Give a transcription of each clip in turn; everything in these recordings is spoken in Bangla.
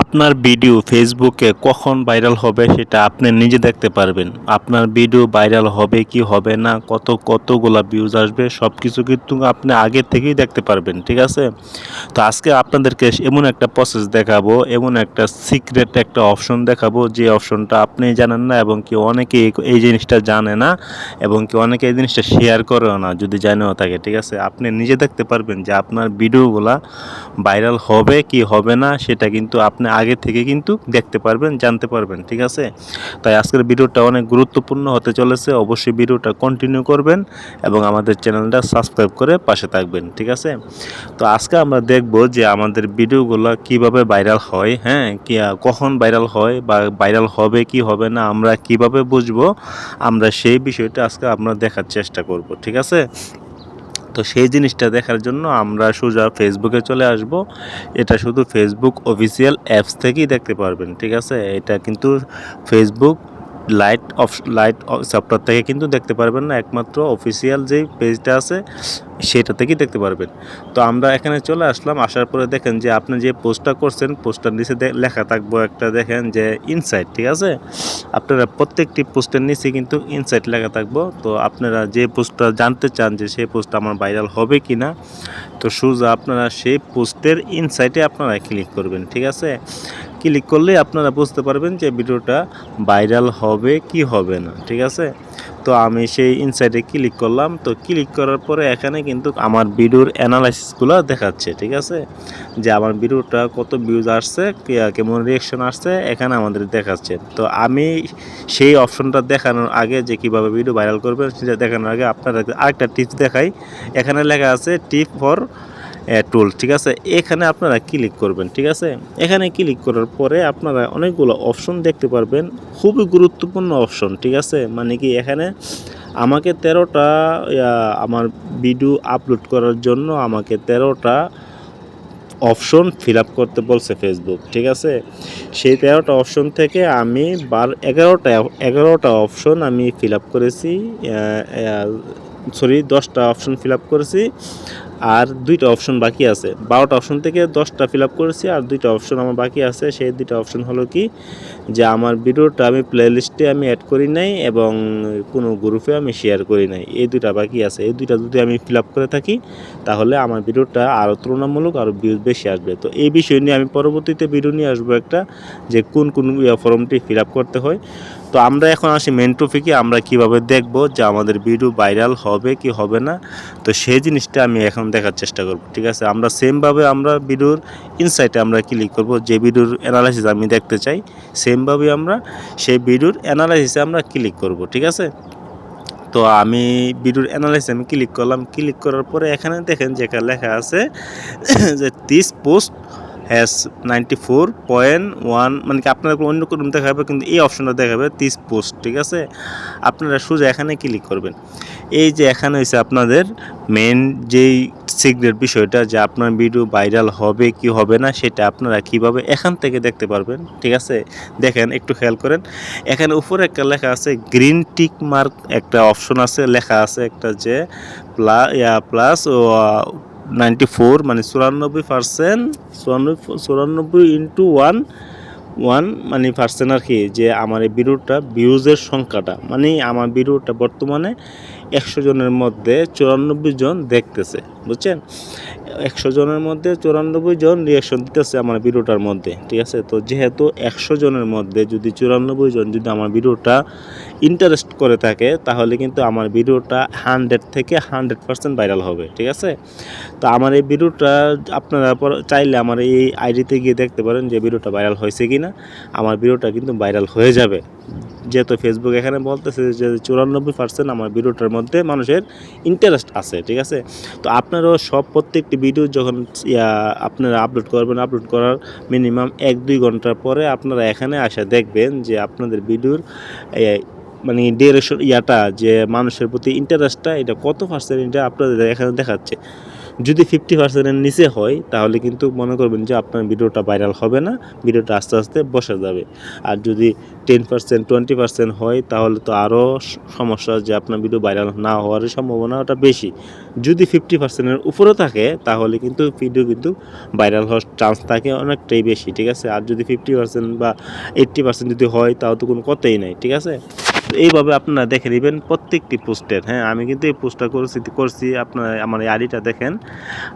আপনার ভিডিও ফেসবুকে কখন ভাইরাল হবে সেটা আপনি নিজে দেখতে পারবেন। আপনার ভিডিও ভাইরাল হবে কি হবে না, কত কতগুলা ভিউজ আসবে সব কিছু কিন্তু আপনি আগে থেকেই দেখতে পারবেন, ঠিক আছে? তো আজকে আপনাদেরকে এমন একটা প্রসেস দেখাবো, এমন একটা সিক্রেট একটা অপশন দেখাবো, যে অপশনটা আপনি জানেন না এবং কি অনেকে এই- এই জিনিসটা জানে না এবং কি অনেকে এই জিনিসটা শেয়ার করেও না, যদি জানেও থাকে, ঠিক আছে? আপনি নিজে দেখতে পারবেন যে আপনার ভিডিওগুলা ভাইরাল হবে কি হবে না, সেটা কিন্তু আপনি আগে থেকে কিন্তু দেখতে পারবেন, জানতে পারবেন, ঠিক আছে? তাই আজকের ভিডিওটা অনেক গুরুত্বপূর্ণ হতে চলেছে। অবশ্যই ভিডিওটা কন্টিনিউ করবেন এবং আমাদের চ্যানেলটা সাবস্ক্রাইব করে পাশে থাকবেন, ঠিক আছে? তো আজকে আমরা দেখব যে আমাদের ভিডিওগুলো কীভাবে ভাইরাল হয় হ্যাঁ? কি, কখন ভাইরাল হয় বা ভাইরাল হবে, কি হবে না, আমরা কীভাবে বুঝব? আমরা সেই বিষয়টা আজকে আমরা দেখার চেষ্টা করব, ঠিক আছে? তো সেই জিনিসটা দেখার জন্য আমরা সোজা ফেসবুকে চলে আসব। এটা শুধু ফেসবুক অফিসিয়াল অ্যাপস থেকেই দেখতে পারবেন, ঠিক আছে? এটা কিন্তু Facebook lite off lite software থেকে কিন্তু দেখতে পারবেন না, একমাত্র অফিসিয়াল যেই পেজটা আছে, সেটা থেকেই দেখতে পারবেন। তো আমরা এখানে চলে আসলাম, আসার পরে দেখেন যে আপনি যে পোস্টটা করছেন পোস্টার নিচে লেখা থাকব একটা দেখেন যে ইনসাইট ঠিক আছে? আপনারা প্রত্যেকটি পোস্টের নিচে কিন্তু ইনসাইট লেখা থাকব। তো আপনারা যে পোস্টটা জানতে চান যে সেই পোস্টটা আমার ভাইরাল হবে কি না তো সোজা আপনারা সেই পোস্টের ইনসাইটে আপনারা ক্লিক করবেন, ঠিক আছে? ক্লিক করলে আপনারা বুঝতে পারবেন যে ভিডিওটা ভাইরাল হবে, কি হবে না, ঠিক আছে? তো আমি সেই ইনসাইটে ক্লিক করলাম। তো ক্লিক করার পরে এখানে কিন্তু আমার ভিডিওর অ্যানালাইসিসগুলো দেখাচ্ছে, ঠিক আছে? যে আমার ভিডিওটা কত ভিউজ আসছে কেমন রিয়েকশন আসছে, এখানে আমাদের দেখাচ্ছে। তো আমি সেই অপশনটা দেখানোর আগে যে কীভাবে ভিডিও ভাইরাল করবেন, সেটা দেখানোর আগে আপনারা আরেকটা টিপস দেখাই। এখানে লেখা আছে টিপ ফর টুল ঠিক আছে? এখানে আপনারা ক্লিক করবেন, ঠিক আছে? এখানে ক্লিক করার পরে আপনারা অনেকগুলো অপশন দেখতে পারবেন। খুবই গুরুত্বপূর্ণ অপশন ঠিক আছে? মানে কি এখানে আমাকে তেরোটা আমার ভিডিও আপলোড করার জন্য আমাকে তেরোটা অপশন ফিল আপ করতে বলছে ফেসবুক ঠিক আছে? সেই তেরোটা অপশন থেকে আমি বার এগারোটা এগারোটা অপশন আমি ফিল আপ করেছি সরি দশটা অপশন ফিল আপ করেছি। আর দুইটা অপশন বাকি আছে। বারোটা অপশন থেকে দশটা ফিল আপ করেছি আর দুইটা অপশন আমার বাকি আছে। সেই দুইটা অপশন হলো কি যে আমার ভিডিওটা আমি প্লে লিস্টে আমি অ্যাড করি নাই এবং কোনো গ্রুপে আমি শেয়ার করি নাই। এই দুইটা বাকি আছে। এই দুইটা যদি আমি ফিল আপ করে থাকি তাহলে আমার ভিডিওটা আরও তুলনামূলক আরও ভিউজ বেশি আসবে। তো এই বিষয় নিয়ে আমি পরবর্তীতে ভিডিও নিয়ে আসব একটা যে কোন কোন ফর্মটি ফিল আপ করতে হয়। তো আমরা এখন আসি মেন টপিকে আমরা কীভাবে দেখব যে আমাদের ভিডিও ভাইরাল হবে কি হবে না? তো সেই জিনিসটা আমি এখন দেখার চেষ্টা করব, ঠিক আছে? আমরা সেমভাবে আমরা ভিডিওর ইনসাইটে আমরা ক্লিক করব, যে ভিডিওর অ্যানালাইসিস আমি দেখতে চাই সেমভাবে আমরা সেই ভিডিওর অ্যানালাইসিসে আমরা ক্লিক করব, ঠিক আছে? তো আমি ভিডিওর অ্যানালাইসিস আমি ক্লিক করলাম ক্লিক করার পরে এখানে দেখেন যেখানে লেখা আছে যে this post has ninety four point one মানে কি আপনার অন্য কোনো দেখাবে, কিন্তু এই অপশনটা দেখাবে তিস পোস্ট ঠিক আছে? আপনারা সোজা এখানে ক্লিক করবেন। এই যে এখানে হয়েছে আপনাদের মেন যেই সিক্রেট বিষয়টা, যে আপনার ভিডিও ভাইরাল হবে কি হবে না, সেটা আপনারা কীভাবে এখান থেকে দেখতে পারবেন, ঠিক আছে? দেখেন, একটু খেয়াল করেন। এখানে উপরে একটা লেখা আছে গ্রিন টিক মার্ক একটা অপশন আছে, লেখা আছে একটা যে প্লাস প্লাস নাইনটি ফোর মানে চুরানব্বই পার্সেন্ট চুরানব্বই চুরানব্বই ইন্টু ওয়ান ওয়ান মানে পার্সেন্ট আর কি, যে আমার এই ভিডিওটা ভিউজের সংখ্যাটা মানে আমার ভিডিওটা বর্তমানে একশো জনের মধ্যে চুরানব্বই জন দেখতেছে, বুঝছেন? একশো জনের মধ্যে চুরানব্বই জন রিয়াকশন দিতেছে আমার ভিডিওটার মধ্যে, ঠিক আছে? তো যেহেতু একশো জনের মধ্যে যদি চুরানব্বই জন যদি আমার ভিডিওটা ইন্টারেস্ট করে থাকে, তাহলে কিন্তু আমার ভিডিওটা হান্ড্রেড থেকে হান্ড্রেড পার্সেন্ট ভাইরাল হবে, ঠিক আছে? তো আমার এই ভিডিওটা আপনারা চাইলে আমার এই আইডিতে গিয়ে দেখতে পারেন যে ভিডিওটা ভাইরাল হয়েছে কি না আমার ভিডিওটা কিন্তু ভাইরাল হয়ে যাবে। যেহেতু ফেসবুক এখানে বলতেছে যে চুরানব্বই পার্সেন্ট আমার ভিডিওটার মধ্যে মানুষের ইন্টারেস্ট আছে, ঠিক আছে? তো আপনারাও সব প্রত্যেকটি ভিডিও যখন আপনারা আপলোড করবেন আপলোড করার মিনিমাম এক দুই ঘণ্টার পরে আপনারা এখানে আসা দেখবেন যে আপনাদের ভিডিওর মানে ডিউরেশন ইয়াটা, যে মানুষের প্রতি ইন্টারেস্টটা এটা কত পার্সেন্ট এটা আপনাদের এখানে দেখাচ্ছে। যদি ফিফটি পার্সেন্টের নিচে হয়, তাহলে কিন্তু মনে করবেন যে আপনার ভিডিওটা ভাইরাল হবে না, ভিডিওটা আস্তে আস্তে বসে যাবে। আর যদি টেন পার্সেন্ট টোয়েন্টি পার্সেন্ট হয়, তাহলে তো আরও সমস্যা যে আপনার ভিডিও ভাইরাল না হওয়ার সম্ভাবনাটা বেশি। যদি ফিফটি পার্সেন্টের উপরে থাকে, তাহলে কিন্তু ভিডিও কিন্তু ভাইরাল হওয়ার চান্স থাকে অনেকটাই বেশি, ঠিক আছে? আর যদি ফিফটি পার্সেন্ট বা এইট্টি পার্সেন্ট যদি হয়, তাও তো কোনো কথাই নাই, ঠিক আছে? তো এইভাবে আপনারা দেখে নেবেন প্রত্যেকটি পোস্টের। হ্যাঁ আমি কিন্তু এই পোস্টটা করছি করছি আপনার আমার এই আইডিটা দেখেন।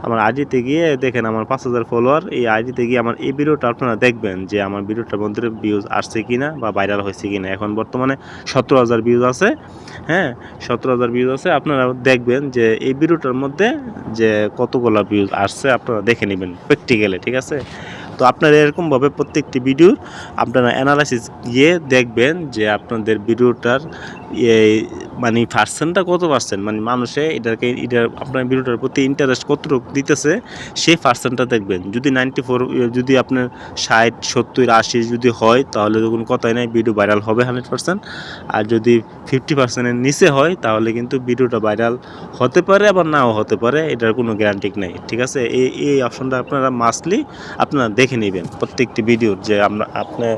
আমার আইডিতে গিয়ে দেখেন আমার পাঁচ হাজার ফলোয়ার, এই আইডিতে গিয়ে আমার এই ভিডিওটা আপনারা দেখবেন যে আমার ভিডিওটার মধ্যে ভিউজ আসছে কি না বা ভাইরাল হয়েছে কি না এখন বর্তমানে সতেরো হাজার ভিউজ আছে হ্যাঁ সতেরো হাজার ভিউজ আছে। আপনারা দেখবেন যে এই ভিডিওটার মধ্যে যে কতগুলো ভিউজ আসছে, আপনারা দেখে নেবেন প্র্যাকটিক্যালে ঠিক আছে? তো আপনারা এরকমভাবে প্রত্যেকটি ভিডিও আপনারা অ্যানালাইসিস গিয়ে দেখবেন যে আপনাদের ভিডিওটার এই মানে পার্সেন্টটা কত পার্সেন্ট মানে মানুষে এটাকে, এটা আপনার ভিডিওটার প্রতি ইন্টারেস্ট কতটুকু দিতেছে সেই পার্সেন্টটা দেখবেন। যদি নাইনটি ফোর যদি আপনার ষাট, সত্তর, আশি যদি হয়, তাহলে তো কোনো কথাই নাই ভিডিও ভাইরাল হবে হান্ড্রেড পার্সেন্ট আর যদি ফিফটি পার্সেন্টের নিচে হয়, তাহলে কিন্তু ভিডিওটা ভাইরাল হতে পারে, আবার নাও হতে পারে, এটার কোনো গ্যারান্টি নেই। ঠিক আছে? এই এই অপশনটা আপনারা মাসলি আপনারা দেখে নেবেন প্রত্যেকটি ভিডিওর যে আমরা, আপনি,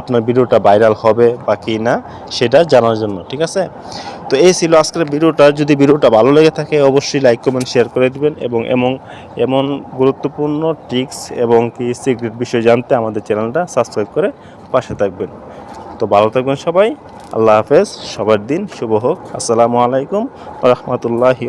আপনার ভিডিওটা ভাইরাল হবে বা কি না সেটা জানার জন্য। ঠিক আছে? তো এই ছিল আজকের ভিডিওটা। যদি ভিডিওটা ভালো লেগে থাকে, অবশ্যই লাইক কমেন্ট শেয়ার করে দেবেন এবং এমন এমন গুরুত্বপূর্ণ টিক্স এবং কি সিক্রেট বিষয় জানতে আমাদের চ্যানেলটা সাবস্ক্রাইব করে পাশে থাকবেন। তো ভালো থাকবেন সবাই। আল্লাহ হাফেজ। সবার দিন শুভ হোক। আসসালামু আলাইকুম রহমতুল্লাহি